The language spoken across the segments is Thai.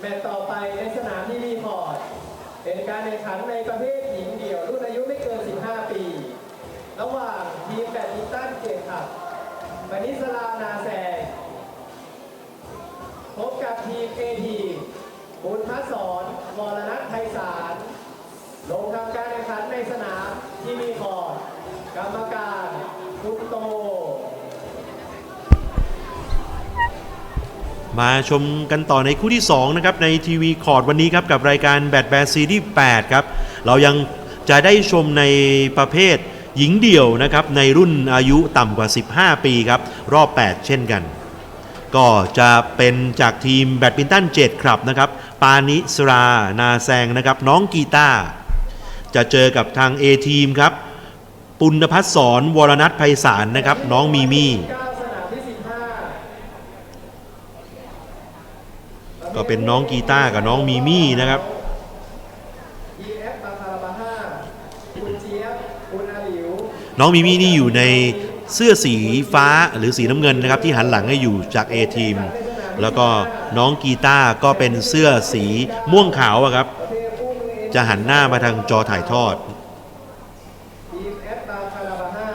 แมตช์ต่อไปในสนามที่รีพอร์ตเป็นการแข่งขันในประเภทหญิงเดี่ยวรุ่นอายุไม่เกิน 15 ปี ระหว่างทีมแบดมินตันเกตขับมณิสลานาแซงพบกับทีมเอทีบุญพัสอนวรนัทไพศาลลงทำการแข่งขันในสนามที่มีคอร์ดกรรมการคุณโต มาชมกันต่อในคู่ที่2นะครับในทีวีคอร์ดวันนี้ครับกับรายการแบดแบดซีรีส์8ครับเรายังจะได้ชมในประเภทหญิงเดี่ยวนะครับในรุ่นอายุต่ำกว่า 15 ปีครับรอบ 8 เช่นกัน ก็จะเป็นจากทีมแบดมินตัน7ครับนะครับปานิสรานาแซงนะครับน้องกีตาจะเจอกับทาง A ทีมครับปุณพัฒสอนวรนัทไพศาลนะครับน้องมีมี่ 9 สนามที่ 15 ก็ เป็นน้องกีตาร์กับน้องมีมี่นะครับน้องมิมี่นี่อยู่ในเสื้อสีฟ้าหรือสีน้ำเงินนะครับ ที่หันหลังให้อยู่จาก A ทีมแล้วก็น้องกีตาร์ก็เป็นเสื้อสีม่วงขาวครับ จะหันหน้ามาทางจอถ่ายทอด ทีม F บาคาราบาห้า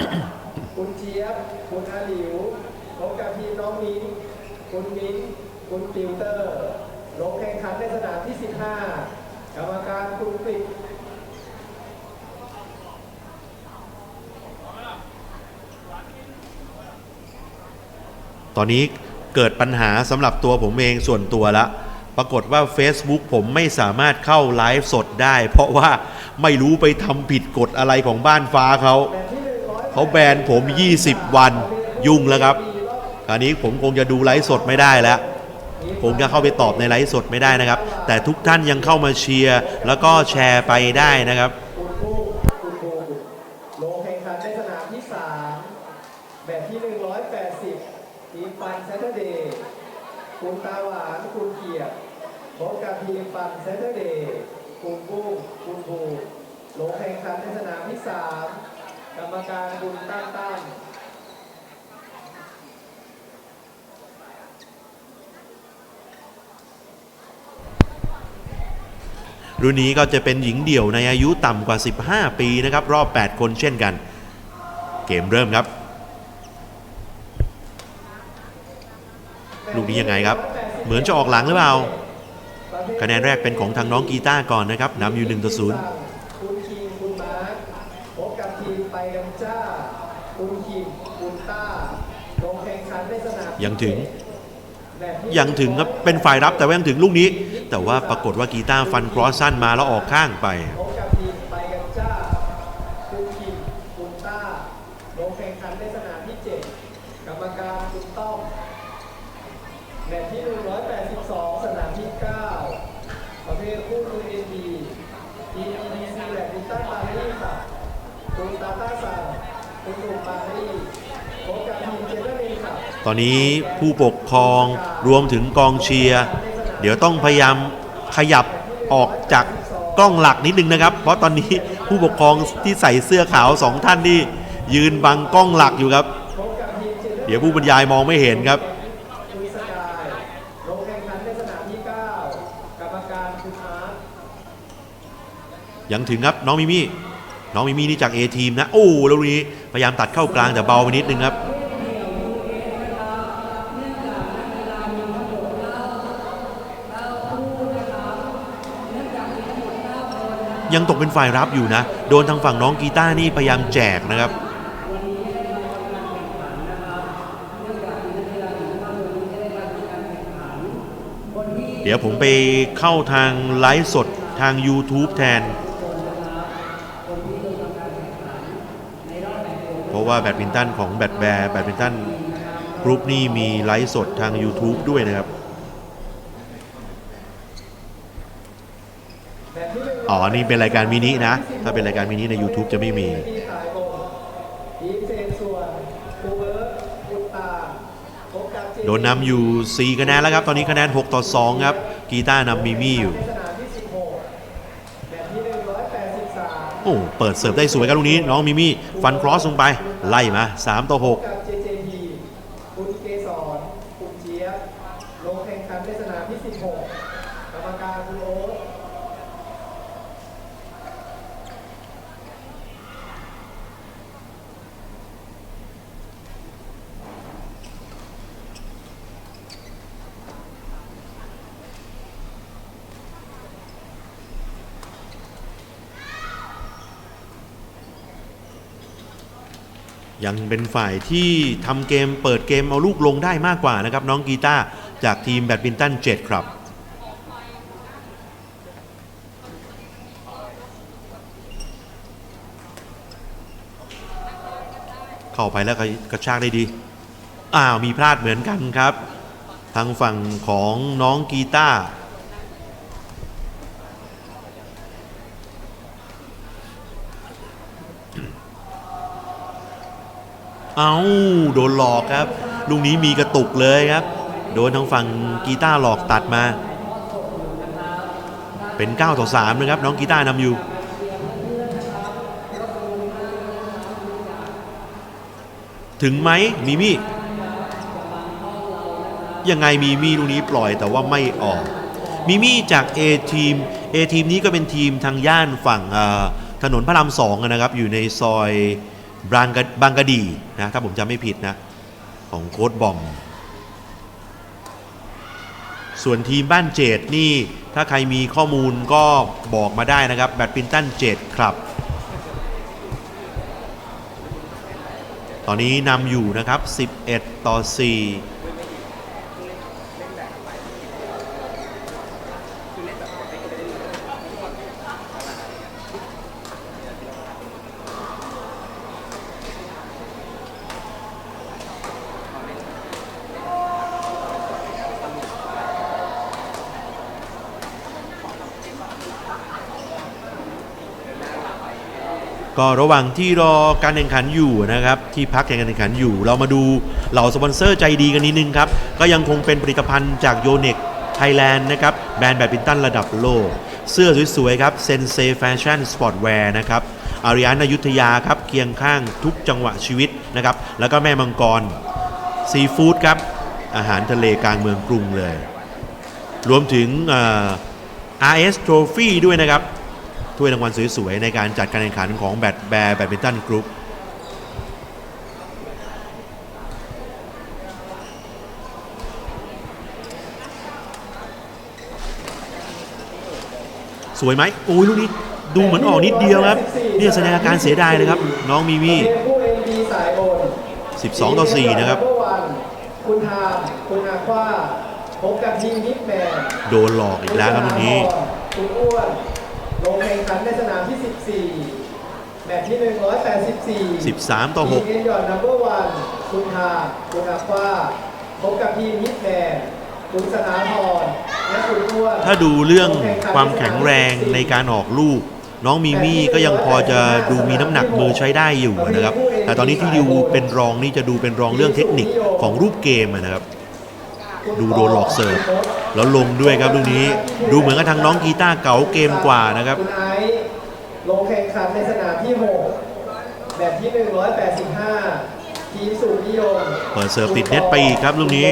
คุณเจี๊ยบ คุณอาหลิวพบกับทีมน้องมิ้น คุณมิ้น คุณติวเตอร์ ลงแข่งขันในสนามที่ 15 กรรมการคุณกฤษ ตอนนี้เกิดปัญหาสำหรับตัวผมเองส่วนตัวละ ปรากฏว่า Facebook ผมไม่สามารถเข้าไลฟ์สดได้ เพราะว่าไม่รู้ไปทำผิดกฎอะไรของบ้านฟ้าเขา เขาแบนผม 20 วันยุ่งแล้วครับคราวนี้ผมคงจะดูไลฟ์สดไม่ได้แล้วผมจะเข้าไปตอบในไลฟ์สดไม่ได้นะครับ แต่ทุกท่านยังเข้ามาเชียร์แล้วก็แชร์ไปได้นะครับ คุณภูคุณภูลงแข่งขันในสนามที่ 3 แบบที่ 180 ทีมปันเซตเดย์คุณตาหวาน คุณเกียรติพบกับทีมปันเซตเดย์คุณกุ้งคุณภูลงแข่งขันในสนามที่ 3 กรรมการคุณตั้งตั้ง รุ่นนี้ก็จะเป็นหญิงเดี่ยวในอายุต่ำกว่า 15 ปีนะครับ รอบ 8 คนเช่นกัน เกมเริ่มครับ ลูกนี้ยังไงครับ เหมือนจะออกหลังหรือเปล่า คะแนนแรกเป็นของทางน้องกีตาร์ก่อนนะครับนำอยู่1ต่อ0คุณคิงคุณมาร์คพบกับทีมไปกันจ้า คุณคิงคุณต้าลงแข่งขันในสนามยังถึง ยังถึงครับ เป็นฝ่ายรับแต่ว่ายังถึงลูกนี้ แต่ว่าปรากฏว่ากีตาร์ฟันครอสสั้นมาแล้วออกข้างไป พบกับทีมไปกันจ้าคุณคิมคุณต้าลงแข่งขันในสนามที่ 7 กรรมการคุณต้อมแมตช์ที่ 182 สนามที่ 9 ประเภทคู่มือ NB ทีม EDC แบดมินตันปารีสค่ะคุณตาต้าซังคุณหนุ่มปารีสพบกับทีมเจเนอร์เมนค่ะ ตอนนี้ผู้ปกครองรวมถึงกองเชียร์ ดี๋ยวต้องพยายามขยับออกจากกล้องหลักนิดนึงนะครับ เพราะตอนนี้ผู้ปกครองที่ใส่เสื้อขาวสองท่านนี่ยืนบังกล้องหลักอยู่ครับ เดี๋ยวผู้บรรยายมองไม่เห็นครับคุณสกายลงแข่งขันในสนามที่9กรรมการคุณอาร์ตยังถึงครับน้องมิมี่น้องมิมี่นี่จาก A ทีมนะ โอ้แล้วนี้พยายามตัดเข้ากลางแต่เบาไปนิดนึงครับ ยังตกเป็นฝ่ายรับอยู่นะ โดนทางฝั่งน้องกีต้านี่พยายามแจกนะครับ เดี๋ยวผมไปเข้าทางไลฟ์สดทาง YouTube แทน เพราะว่าแบดมินตันของแบดแบร์แบดมินตันกรุ๊ปนี่มีไลฟ์สดทาง YouTube ด้วยนะครับ แบบที่หนึ่ง อ๋อ นี่เป็นรายการมินินะ ถ้าเป็นรายการมินิใน YouTube จะไม่มี โดนนำอยู่ 4 คะแนนแล้วครับ ตอนนี้คะแนน 6 ต่อ 2 ครับ กีตาร์นำมิมี่อยู่ โอ้ เปิดเสิร์ฟได้สวยครับลูกนี้ น้องมิมี่ ฟันครอสลงไป ไล่มา 3 ต่อ 6 กับ JJP คุณเกษรคุณเจี๊ยบ ลงแข่งขันในสนามที่ 16 ก กรรมการคุณโอ๊ต ยังเป็นฝ่ายที่ทำเกมเปิดเกมเอาลูกลงได้มากกว่านะครับ น้องกีตาร์จากทีมแบดมินตัน7ครับเข้าไปแล้วก็กระชากได้ดี อ้าว มีพลาดเหมือนกันครับ ทางฝั่งของน้องกีตาร์ เอาโดนหลอกครับลูกนี้มีกระตุกเลยครับ โดนทางฝั่งกีตาร์หลอกตัดมา เป็น 9 ต่อ 3 นะครับ น้องกีตาร์นำอยู่ ถึงไหมมีมี่ยังไงมีมี่ลูกนี้ปล่อยแต่ว่าไม่ออก มีมี่จาก A ทีม A ทีมนี้ก็เป็นทีมทางย่านฝั่งถนนพระรามสองนะครับ อยู่ในซอย บางกะบางกะดีนะถ้าผมจำไม่ผิดนะ ของโค้ดบอม ส่วนทีมบ้านเจดนี่ ถ้าใครมีข้อมูลก็บอกมาได้นะครับ แบดมินตันเจดครับ ตอนนี้นำอยู่นะครับ 11 ต่อ 4 ระหว่างที่รอการแข่งขันอยู่นะครับที่พักการแข่งขันอยู่ เรามาดูเหล่าสปอนเซอร์ใจดีกันนิดนึงครับ ก็ยังคงเป็นผลิตภัณฑ์จากโยเน็กไทยแลนด์นะครับแบรนด์แบดมินตันระดับโลก เสื้อสวยๆครับเซนเซแฟชั่นสปอร์ตแวร์นะครับอาริยานอยุธยาครับเคียงข้างทุกจังหวะชีวิตนะครับแล้วก็แม่มังกรซีฟู้ดครับอาหารทะเลกลางเมืองกรุงเลย รวมถึงเอ่อ RS Trophy ด้วยนะครับ ถ้วยรางวัลสวยๆ ในการจัดการแข่งขันของแบดแบร์แบดมินตันกรุ๊ปสวยไหมโอ้ยลูกนี้ดูเหมือนออกนิดเดียวครับเนี่ยแสดงอาการเสียดายเลยครับ น้องมีมี่12 ต่อ 4 นะครับ คุณทามคุณอาควาพบกับทีมฮิตแมนโดนหลอกอีกแล้วครับลูกนี้คุณอ้วน ลงแข่งขันในสนามที่ 14 แมตช์ที่ 184 13 ต่อทีมเอ็นยอนนัมเบอร์วันคุณทามคุณอาควาพบกับทีมฮิตแมนคุณสนาพรและคุณอ้วน6ถ้าดูเรื่องความแข็งแรงในการออกลูก น้องมีมี่ก็ยังพอจะดูมีน้ำหนักมือใช้ได้อยู่นะครับ แต่ตอนนี้ที่ดูเป็นรองนี่จะดูเป็นรองเรื่องเทคนิคของรูปเกมอะนะครับ ดูโดนหลอกเสิร์ฟแล้วลงด้วยครับลูกนี้ดูเหมือนกับทางน้องกีตาร์เก๋าเกมกว่านะครับคุณไอซ์ลงแข่งขันในสนามที่ 6 แบบที่ 185 ทีมสูงนิยมเปิดเสิร์ฟติดเน็ตไปอีกครับลูกนี้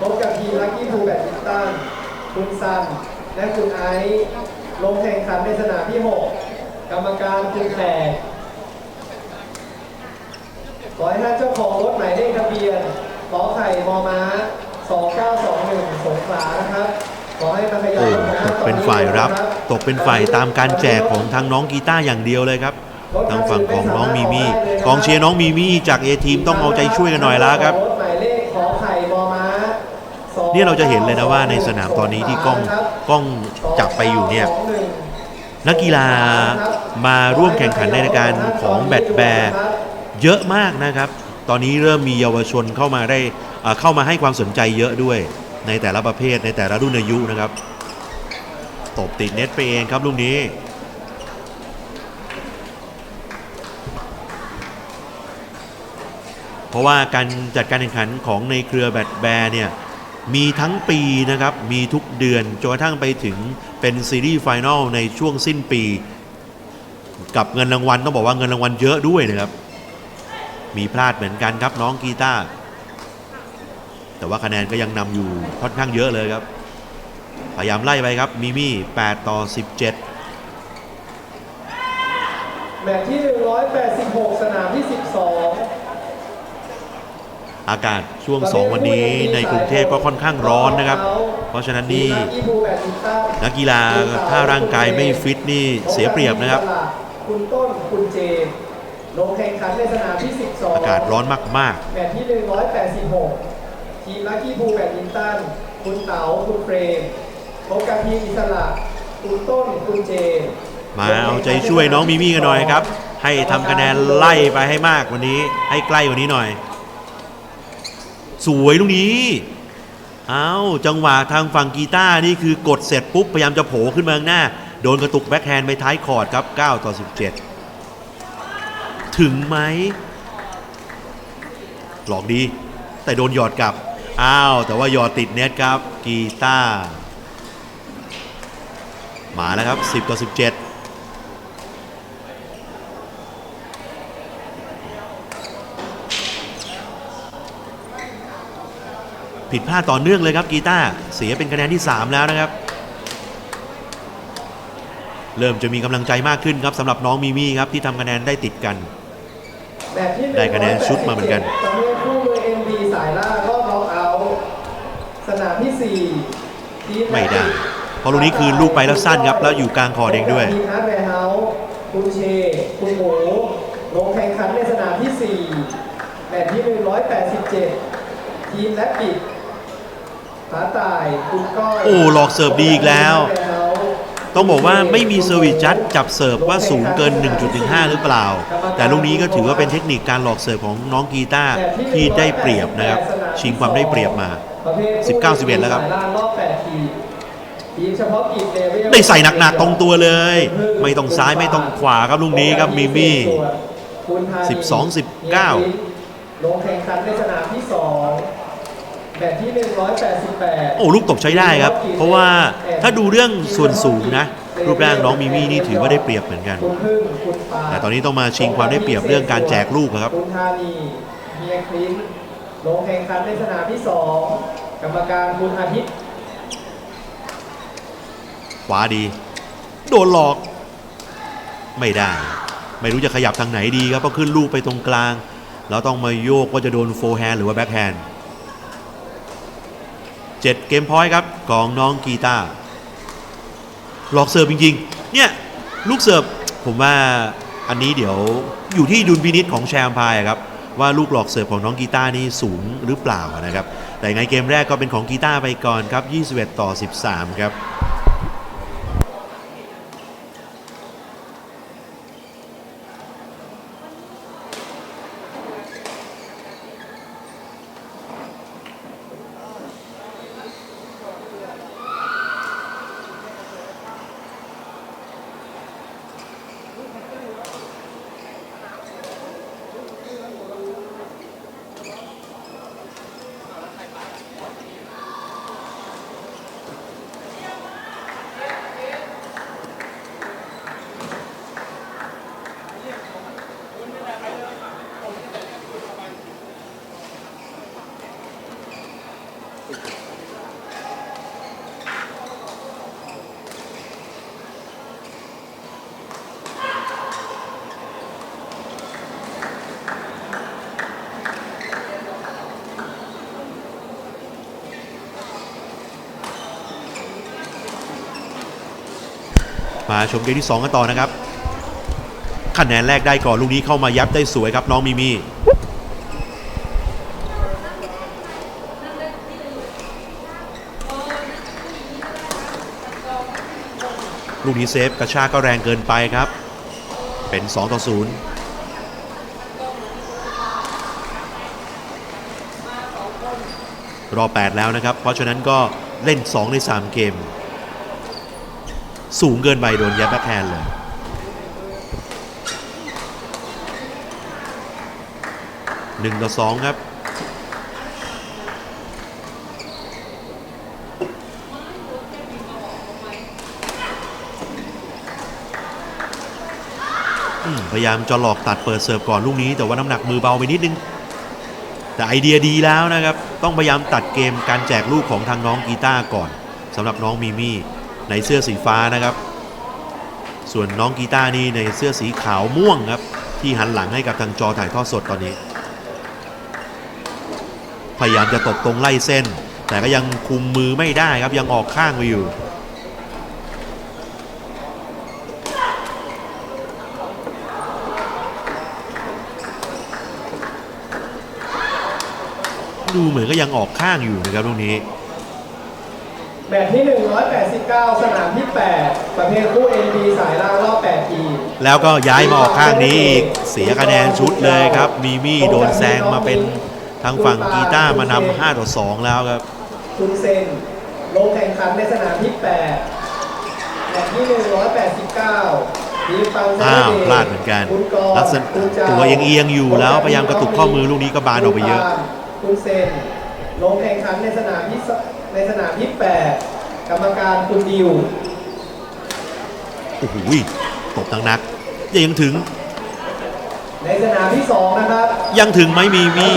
พบกับทีมลักกี้พูแบดมินตันคุณซัน และคุณไอซ์ลงแข่งขันในสนามที่ 6 กรรมการคุณแขกขอให้ท่านเจ้าของรถหมายเลขทะเบียนขอไข่มอม้า 2921 สงขลานะครับขอให้มาขยับโอ้รถของตท่ากเป็นฝ่ายรับ ตกเป็นฝ่ายตามการแจกของทางน้องกีตาร์อย่างเดียวเลยครับ ทางฝั่งของน้องมีมี่กองเชียร์น้องมีมี่จากเอทีมต้องเอาใจช่วยกันหน่อยแล้วครับรถหมายเลขขอไข่มอม้าสองเนี่ยเราจะเห็นเลยนะว่าในสนามตอนนี้ที่กล้องกล้องจับไปอยู่เนี่ย นักกีฬามาร่วมแข่งขันในรายการของแบดแบร์เยอะมากนะครับ ตอนนี้เริ่มมีเยาวชนเข้ามาได้เข้ามาให้ความสนใจเยอะด้วยในแต่ละประเภทในแต่ละรุ่นอายุนะครับตบติดเน็ตไปเองครับลูกนี้ เพราะว่าการจัดการแข่งขันของในเครือแบดแบร์เนี่ยมีทั้งปีนะครับ มีทุกเดือนจนกระทั่งไปถึงเป็นซีรีส์ไฟแนลในช่วงสิ้นปี กับเงินรางวัลต้องบอกว่าเงินรางวัลเยอะด้วยนะครับ มีพลาดเหมือนกันครับน้องกีตาร์แต่ว่าคะแนนก็ยังนำอยู่ค่อนข้างเยอะเลยครับ พยายามไล่ไปครับมิมี่ 8 ต่อ 17 แมตช์ที่ 186 สนามที่ 12 อากาศช่วง 2 วันนี้ในกรุงเทพก็ค่อนข้างร้อนนะครับ เพราะฉะนั้นนี่ทีมนักอีบูแบดมินตันนักกีฬาถ้าร่างกายไม่ฟิตนี่เสียเปรียบนะครับ คุณต้นคุณเจมส์ ลงแข่งขันในสนามที่ 12 อากาศร้อนมากแมตช์ที่ 186 ทีมลักกี้บูแบดมินตัน คุณเต๋าคุณเฟรมพบกับทีมอิสระคุณต้นคุณเจมส์ๆมาเอาใจช่วยน้องมิมี่กันหน่อยครับ ให้ทำคะแนนไล่ไปให้มากวันนี้ ให้ใกล้กว่านี้หน่อย สวยลูกนี้เอาจังหวะทางฝั่งกีตาร์นี่คือกดเสร็จปุ๊บ พยายามจะโผล่ขึ้นมาข้างหน้า โดนกระตุกแบ็คแฮนด์ไปท้ายคอร์ดครับ 9 ต่อ 17 ถึงไหม หลอกดี แต่โดนหยอดกลับ อ้าว แต่ว่าหยอดติดเน็ตครับ กีตาร์มาแล้วครับ 10 ต่อ 17ผิดพลาดต่อเนื่องเลยครับกีตาร์เสียเป็นคะแนนที่ 3 แล้วนะครับ เริ่มจะมีกำลังใจมากขึ้นครับสำหรับน้องมีมี่ครับที่ทำคะแนนได้ติดกัน แมตช์ที่ได้คะแนนชุดมาเหมือนกันประเภทคู่มือ MB สายล่างรอบน็อกเอาท์สนามที่4ทีมไม่ได้เพราะลูกนี้คือลูกไปแล้วสั้นครับ แล้วอยู่กลางคอร์ดเองด้วยทีมฮาร์ดแวร์เฮาส์คุณเช คุณหมูลงแข่งขันในสนามที่4แมตช์ที่187 ทีมแลบบิดผาต่าย คุณก้อยโอ้หลอกเสิร์ฟดีอีกแล้ว ต้องบอกว่าไม่มีเซอร์วิสจัดจับเสิร์ฟว่าสูงเกิน 1.15 หรือเปล่า แต่ลูกนี้ก็ถือว่าเป็นเทคนิคการหลอกเสิร์ฟของน้องกีตาร์ที่ได้เปรียบนะครับ ชิงความได้เปรียบมา 19 11 แล้วครับได้ใส่หนักๆตรงตัวเลย ไม่ต้องซ้ายไม่ต้องขวาครับลูกนี้ครับมิมี่12 19ลงแข่งขันในสนามที่ 2 แบบที่ 188 โอ้ลูกตบใช้ได้ครับ เพราะว่าถ้าดูเรื่องส่วนสูงนะ รูปร่างน้องมิมี่นี่ถือว่าได้เปรียบเหมือนกัน คุณพึ่งคุณปาแต่ตอนนี้ต้องมาชิงความได้เปรียบเรื่องการแจกลูกครับ คุณธานีเฮียคลินลงแข่งขันในสนามที่ 2 กรรมการคุณอาทิตย์ขวาดี โดนหลอก ไม่ได้ ไม่รู้จะขยับทางไหนดีครับเพราะขึ้นลูกไปตรงกลาง แล้วต้องมาโยกว่าจะโดนโฟร์แฮนด์หรือว่าแบ็คแฮนด์ เจ็ดเกมพอยต์ครับของน้องกีตาร์หลอกเสิร์ฟจริงๆ เนี่ย ลูกเสิร์ฟผมว่าอันนี้เดี๋ยวอยู่ที่ดุลพินิษของแชมพายครับ ว่าลูกหลอกเสิร์ฟของน้องกีตาร์นี่สูงหรือเปล่านะครับ แต่ไงเกมแรกก็เป็นของกีตาร์ไปก่อนครับ 21 ต่อ 13 ครับ มาชมเกมที่ 2 กันต่อนะครับคะแนนแรกได้ก่อนลูกนี้เข้ามายับได้สวยครับน้องมิมี่ลูกนี้เซฟกระชากก็แรงเกินไปครับ เป็น 2 ต่อ 0รอบ8แล้วนะครับ เพราะฉะนั้นก็เล่น 2 ใน 3 เกม สูงเกินไปโดนยับแบ็คแฮนด์เลยหนึ่งต่อสองครับ พยายามจะหลอกตัดเปิดเสิร์ฟก่อนลูกนี้ แต่ว่าน้ำหนักมือเบาไปนิดนึง แต่ไอเดียดีแล้วนะครับ ต้องพยายามตัดเกมการแจกลูกของทางน้องกีตาร์ก่อนสำหรับน้องมีมี่ ในเสื้อสีฟ้านะครับ ส่วนน้องกีตาร์นี่ในเสื้อสีขาวม่วงครับ ที่หันหลังให้กับทางจอถ่ายทอดสดตอนนี้ พยายามจะตบตรงไล่เส้น แต่ก็ยังคุมมือไม่ได้ครับยังออกข้างไปอยู่ดูเหมือนก็ยังออกข้างอยู่นะครับตรงนี้ แมตช์ที่ 189 สนามที่ 8 ประเภทคู่ NB สายล่างรอบ8ทีมแล้วก็ย้ายมาออกข้างนี้อีกเสียคะแนนชุดเลยครับ มีมี่โดนแซงมาเป็นทางฝั่งกีตาร์มานำ5ต่อ2แล้วครับ คุณเซนลงแข่งขันในสนามที่ 8 แมตช์ที่ 189ทีมฟังเซอ้าวเดย์พลาดเหมือนกันคุณกรลักษณะคุณจาตัวยังเอียงอยู่แล้วพยายามกระตุกข้อมือลูกนี้ก็บานออกไปเยอะ คุณเซนลงแข่งขันในสนามที่ส ในสนามที่8กรรมการคุณดิวโอ้โหตบทั้งนักยังถึง ในสนามที่2นะครับ ยังถึงไหม่มีมี่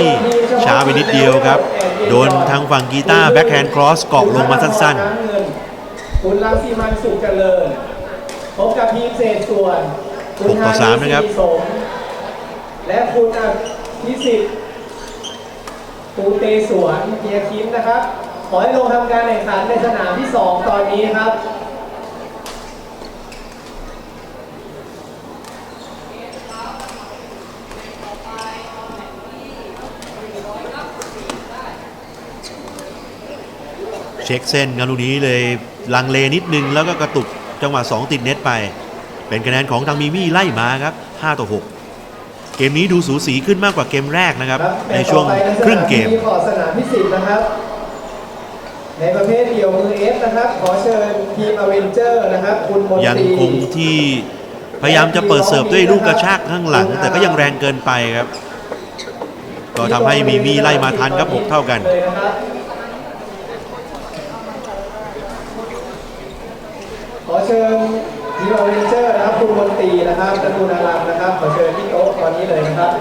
ช้าไปนิดเดียวครับ โดนทางฝั่งกีตาร์แบ็คแฮนด์ครอสเกาะลงมาสั้นๆ คุณรังสีมันสุขเจริญพบกับทีมเศษส่วนคุณหกต่อสามนะครับฮาศสมและคุณอภิสิทธิ์ปูเตสวนเฮียคิมนะครับ ขอให้ลงทำการแข่งขันในสนามที่ 2 ตอนนี้ครับๆเช็คเส้นกันลูกนี้เลยลังเลนิดนึงแล้วก็กระตุกจังหวะ2 ติดเน็ตไป เป็นคะแนนของทางมีมี่ไล่มาครับ 5 ต่อ 6 เกมนี้ดูสูสีขึ้นมากกว่าเกมแรกนะครับครับในช่วงครึ่งเกมขอสนามที่สิบนะครับ ในประเภทเดี่ยวมือเอฟนะครับ ขอเชิญทีมอเวนเจอร์นะครับ คุณมนตรียังคงที่พยายามจะเปิดเสิร์ฟด้วยลูกกระชากข้างหลัง แต่ก็ยังแรงเกินไปครับ ก็ทำให้มีมีไล่มาทันครับหกเท่ากันเลยนะครับขอเชิญทีมอเวนเจอร์นะครับ คุณมนตรีนะครับตระกูลอารัมนะครับ ขอเชิญที่โต๊ะตอนนี้เลยนะครับ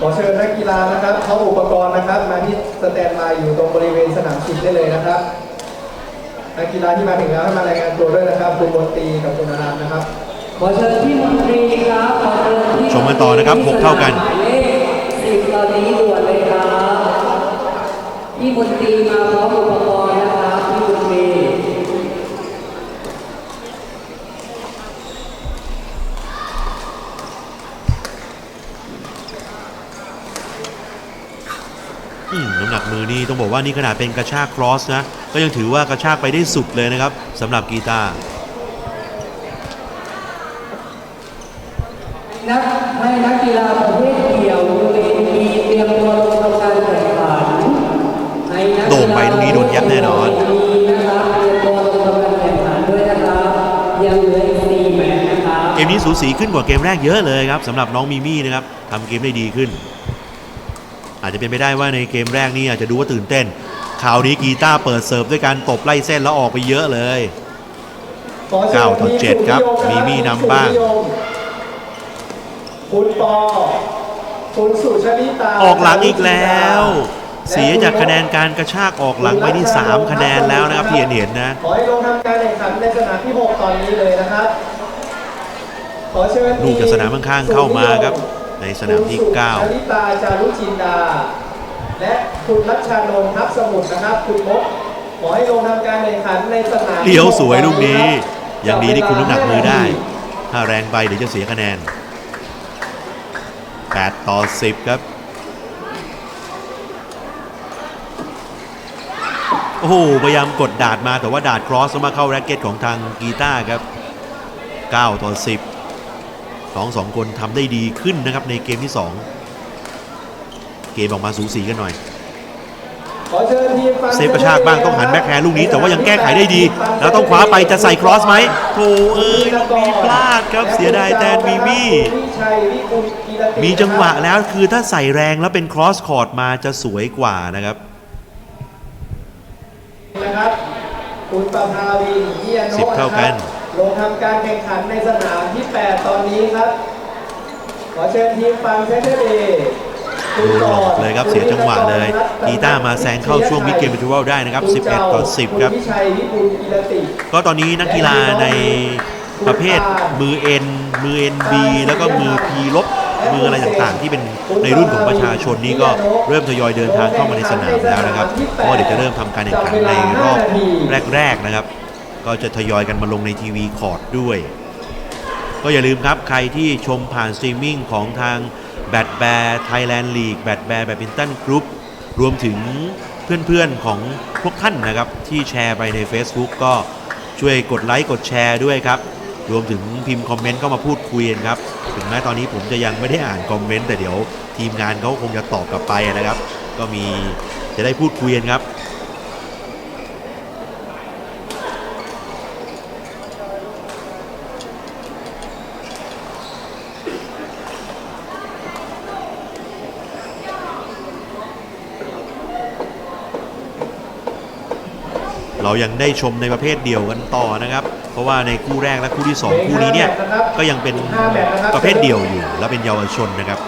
ขอเชิญนักกีฬานะครับเขาอุปกรณ์นะครับ มาที่สแตนบายอยู่ตรงบริเวณสนามชิงได้เลยนะครับ นักกีฬาที่มาถึงแล้วให้มารายงานตัวด้วยนะครับคุณมนตรีกับคุณอารามนะครับ ขอเชิญที่มนตรีครับขอเชิญที่ชมกันต่อนะครับหกเท่ากัน หมายเลขสิบตอนนี้ด่วนเลยครับพี่มนตรีมาพร้อมอุปกรณ์นะครับพี่มนตรี อืม น้ำหนักมือนี่ต้องบอกว่านี่ขนาดเป็นกระชากครอสนะ ก็ยังถือว่ากระชากไปได้สุดเลยนะครับสำหรับกีตาร์นักให้นักกีฬาประเภทเดี่ยวยูเอ็นมีเตรียมตัวลงทำการแข่งขันให้นักกีฬาโด่งไปตรงนี้โดนยับแน่นอนมีนะครับเตรียมตัวลงทำการแข่งขันด้วยนะครับยังเหลืออีกสี่แมตช์นะครับเกมนี้สูสีขึ้นกว่าเกมแรกเยอะเลยครับสำหรับน้องมีมี่นะครับทำเกมได้ดีขึ้น อาจจะเป็นไปได้ว่าในเกมแรกนี่อาจจะดูว่าตื่นเต้นคราวนี้กีตาร์เปิดเสิร์ฟด้วยการตบไล่เส้นแล้วออกไปเยอะเลยขอชิญเก้าต่อเจ็ดครับทีมีมี่นำบ้าง คุณปอคุณสุชลิตา ออกหลังอีกแล้ว เสียจากคะแนนการกระชากออกหลังไปนี่3คะแนนแล้วนะครับที่เห็นเห็นๆนะ ขอให้ลงทำการแข่งขันในสนามที่ 6 ตอนนี้เลยนะครับ ขอเชิญลูกจากสนามข้างๆเข้ามาครับ ในสนามที่คุณสุชลิตาจารุจินดา และคุณรัชชานนท์ทับสมุทรนะครับ คุณมดขอให้ลงทำการแข่งขันในสนาม9เลี้ยวสวยลูกนี้ยังดีที่คุณน้ำหนักมือได้ ถ้าแรงไปเดี๋ยวจะเสียคะแนน 8 ต่อ 10 ครับ โอ้โห พยายามกดดาดมาแต่ว่าดาดครอสแล้วมาเข้าแร็กเก็ตของทางกีตาร์ครับ 9 ต่อ 10 สองสองคนทำได้ดีขึ้นนะครับในเกมที่ 2 เกมออกมาสูสีกันหน่อยขอเชิญทีมฟังเซฟกระชากบ้างต้องหันแบ็คแฮนด์ลูกนี้แต่ว่ายังแก้ไขได้ดี แล้วต้องคว้าไปจะใส่ครอสไหมโธ่เอ้ยลูกนี้พลาดครับเสียดายแทนมีมี่มีจังหวะแล้วคือถ้าใส่แรงแล้วเป็นครอสคอร์ดมาจะสวยกว่านะครับนะครับคุณประภาวินเฮียโนะสิบเท่ากันครับ ลงทำการแข่งขันในสนามที่ 8 ตอนนี้ครับ ขอเชิญทีมฟังเซนเตอร์เดย์ดูหลอกเลยครับเสียจังหวะเลยกีตาร์มาแซงเข้าช่วงมิดเกมอินท r วัลได้นะครับ 11 ต่อ 10 ครับณวิชัยวิปุลกิรติก็ตอนนี้นักกีฬาในประเภทมือเอ็นมือเอ็นบีแล้วก็มือพีลบมืออะไรต่างๆ ที่เป็นในรุ่นของประชาชนนี้ก็เริ่มทยอยเดินทางเข้ามาในสนามแล้วนะครับเพราะว่าเดี๋ยวจะเริ่มทำการแข่งขันในรอบแรก ๆ นะครับ ก็จะทยอยกันมาลงในทีวีคอร์ดด้วย ก็อย่าลืมครับ ใครที่ชมผ่านสตรีมมิ่งของทางแบดแบร์ไทยแลนด์ลีกแบดแบร์แบดมินตันกรุ๊ปรวมถึงเพื่อนๆของพวกท่านนะครับ ที่แชร์ไปใน Facebook ก็ช่วยกดไลค์กดแชร์ด้วยครับ รวมถึงพิมพ์คอมเมนต์เข้ามาพูดคุยกันครับ ถึงแม้ตอนนี้ผมจะยังไม่ได้อ่านคอมเมนต์แต่เดี๋ยว ทีมงานเขาคงจะตอบกลับไปนะครับ ก็มีจะได้พูดคุยกันครับ เรายังได้ชมในประเภทเดียวกันต่อนะครับ เพราะว่าในคู่แรกและคู่ที่ 2 คู่นี้เนี่ยก็ยังเป็นประเภทเดียวอยู่ และเป็นเยาวชนนะครับ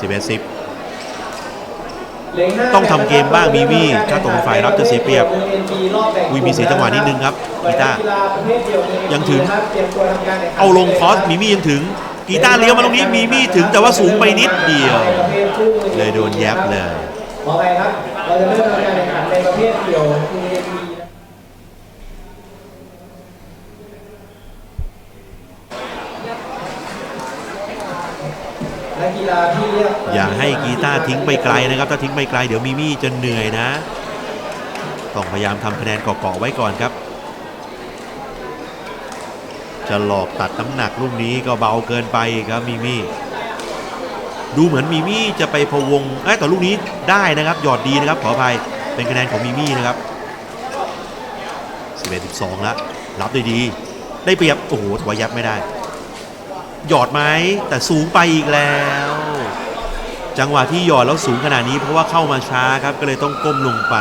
11 10ต้องทำเกมบ้างมีวี่ถ้าตกเป็นฝ่ายรับจะเสียเปรียบอุ้ยมีเสียจังหวะนิดนึงครับกีตาร์ยังถึง เอาลงคอสมีมี่ยังถึงกีตาร์เลี้ยวมาตรงนี้มีมี่ถึงแต่ว่าสูงไปนิดเดียว เลยโดนแยบเลยขอไปครับเราจะเริ่มทำการแข่งขันในประเภทเดี่ยว UAP นักกีฬาที่เรียก อย่าให้กีตาร์ทิ้งไปไกลนะครับ ถ้าทิ้งไปไกลเดี๋ยวมีมี่จะเหนื่อยนะ ต้องพยายามทำคะแนนเกาะๆไว้ก่อนครับ จะหลอกตัดน้ำหนักลูกนี้ก็เบาเกินไปครับมีมี่ดูเหมือนมีมี่จะไปพวงเอ้แต่ลูกนี้ได้นะครับ หยอดดีนะครับขออภัยเป็นคะแนนของมีมี่นะครับ11 12แล้วรับได้ดี ได้เปรียบ โอ้โหถวายยับไม่ได้ หยอดไหมแต่สูงไปอีกแล้ว จังหวะที่หยอดแล้วสูงขนาดนี้เพราะว่าเข้ามาช้าครับก็เลยต้องก้มลงไป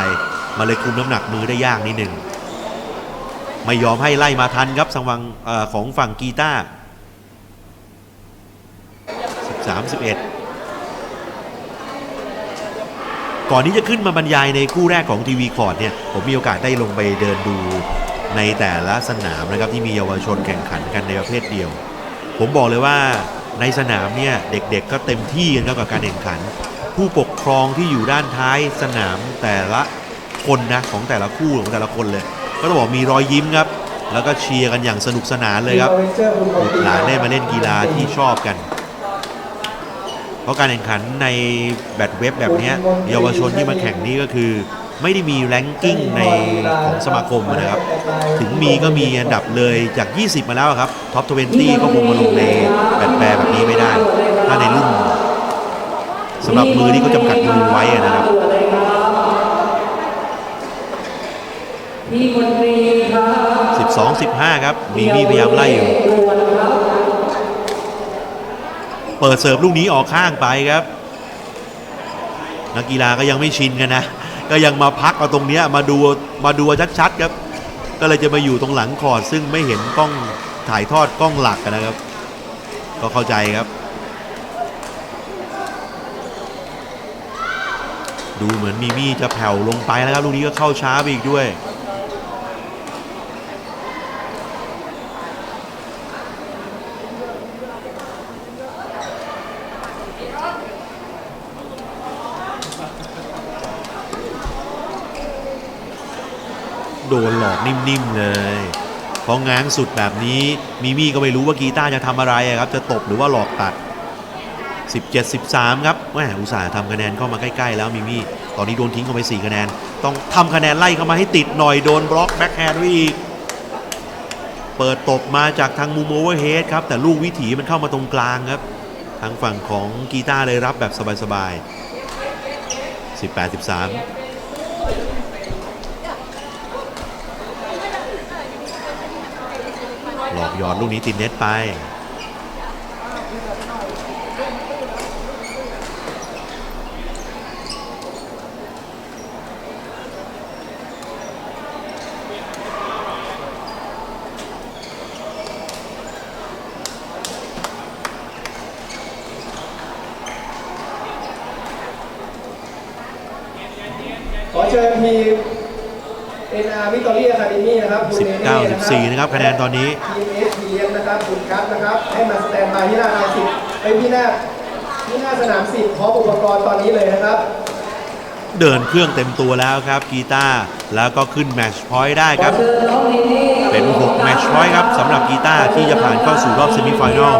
มาเลยคุมน้ำหนักมือได้ยากนิดหนึ่งไม่ยอมให้ไล่มาทันครับสังวังออของฝั่งกีตาร์13 11ก่อนที่จะขึ้นมาบรรยายในคู่แรกของทีวีคอร์ดเนี่ยผมมีโอกาสได้ลงไปเดินดูในแต่ละสนามนะครับที่มีเยาวชนแข่งขันกันในประเภทเดียว ผมบอกเลยว่าในสนามเนี่ยเด็กๆก็เต็มที่กันครับกับการแข่งขัน ผู้ปกครองที่อยู่ด้านท้ายสนามแต่ละคนนะของแต่ละคู่ของแต่ละคนเลย ก็ต้องบอกมีรอยยิ้มครับ แล้วก็เชียร์กันอย่างสนุกสนานเลยครับบุตรหลานได้มาเล่นกีฬาที่ชอบกัน เพราะการแข่งขันในแบดเว็บแบบนี้เยาวชนที่มาแข่งนี่ก็คือ ไม่ได้มีแรงกิ้งในของสมาคมนะครับ ถึงมีก็มีอันดับเลยจาก 20 มาแล้วครับ ท็อป 20 ก็คงมาลงในแบดแบร์แบบนี้ไม่ได้ ถ้าในรุ่นสำหรับมือที่เขาจำกัดมือไว้นะครับพี่มนตรีครับ12 15ครับ มีมีพยายามไล่อยู่เปิดเสิร์ฟลูกนี้ออกข้างไปครับ นักกีฬาก็ยังไม่ชินกันนะ ก็ยังมาพักเอาตรงเนี้ยมาดูมาดูชัดๆครับ ก็เลยจะมาอยู่ตรงหลังคอร์ดซึ่งไม่เห็นกล้องถ่ายทอดกล้องหลักนะครับ ก็เข้าใจครับ ดูเหมือนมีมี่จะแผ่วลงไปแล้วครับลูกนี้ก็เข้าช้าไปอีกด้วย โดนหลอกนิ่มๆเลยพอง้างสุดแบบนี้มีมี่ก็ไม่รู้ว่ากีตาร์จะทำอะไระครับ จะตบหรือว่าหลอกตัด 17 13 ครับแหมอุตส่าห์ทำคะแนนเข้ามาใกล้ ๆ แล้วมิมี่ตอนนี้โดนทิ้งเข้าไป 4 คะแนน ต้องทำคะแนนไล่เข้ามาให้ติดหน่อยโดนบล็อกแบ็คแฮนด์ไว้อีก เปิดตบมาจากทางมุมโอเวอร์เฮดครับ แต่ลูกวิถีมันเข้ามาตรงกลางครับ ทางฝั่งของกีตาร์เลยรับแบบสบายๆ 18-13 หยอดลูกนี้ติดเน็ตไป ขอเชิญทีม NR Victoria Academy นะครับ19 14นะครับคะแนนตอนนี้ นะครับคุณครับนะครับ ให้มาสแตนบายที่หน้าลานสิบไปที่หน้าที่หน้าสนามสิบพร้อมอุปกรณ์ตอนนี้เลยนะครับ เดินเครื่องเต็มตัวแล้วครับกีตาร์แล้วก็ขึ้นแมชพอยต์ได้ครับขอเชิญน้องเนเน่เป็น 6 แมตช์พอยต์ครับสำหรับกีตาร์ที่จะผ่านเข้าสู่รอบเซมิไฟแนล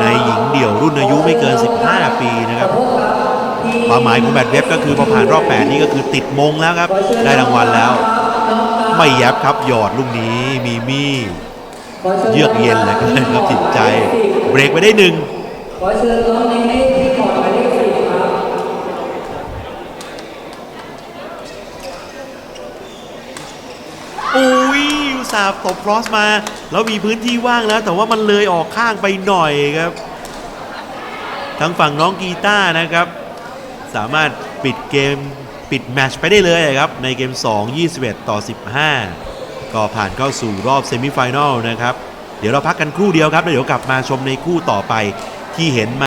ในหญิงเดี่ยวรุ่นอายุไม่เกิน 15 ปีนะครับขอโทษครับที่ความหมายของแบดเว็บก็คือพอผ่านรอบ 8 นี่ก็คือติดมงแล้วครับ ได้รางวัลแล้ว ไม่แยบครับหยอดลูกนี้มีมี่ขชิญ เยือกเย็นเหลยครับจิตใจ เบรกไปได้หนึ่งขอเชิญน้องเนเน่ที่ขอดหมายเลขสิบครับอุ้ยอุตสาห์ตบครอสมา แล้วมีพื้นที่ว่างแล้ว แต่ว่ามันเลยออกข้างไปหน่อยครับทางฝั่งน้องกีตาร์นะครับ สามารถปิดเกมปิดแมตช์ไปได้เลยครับ ในเกม 2 21 ต่อ 15 ก็ผ่านเข้าสู่รอบเซมิไฟแนลนะครับ เดี๋ยวเราพักกันครู่เดียวครับแล้วเดี๋ยวกลับมาชมในคู่ต่อไปที่เห็นมา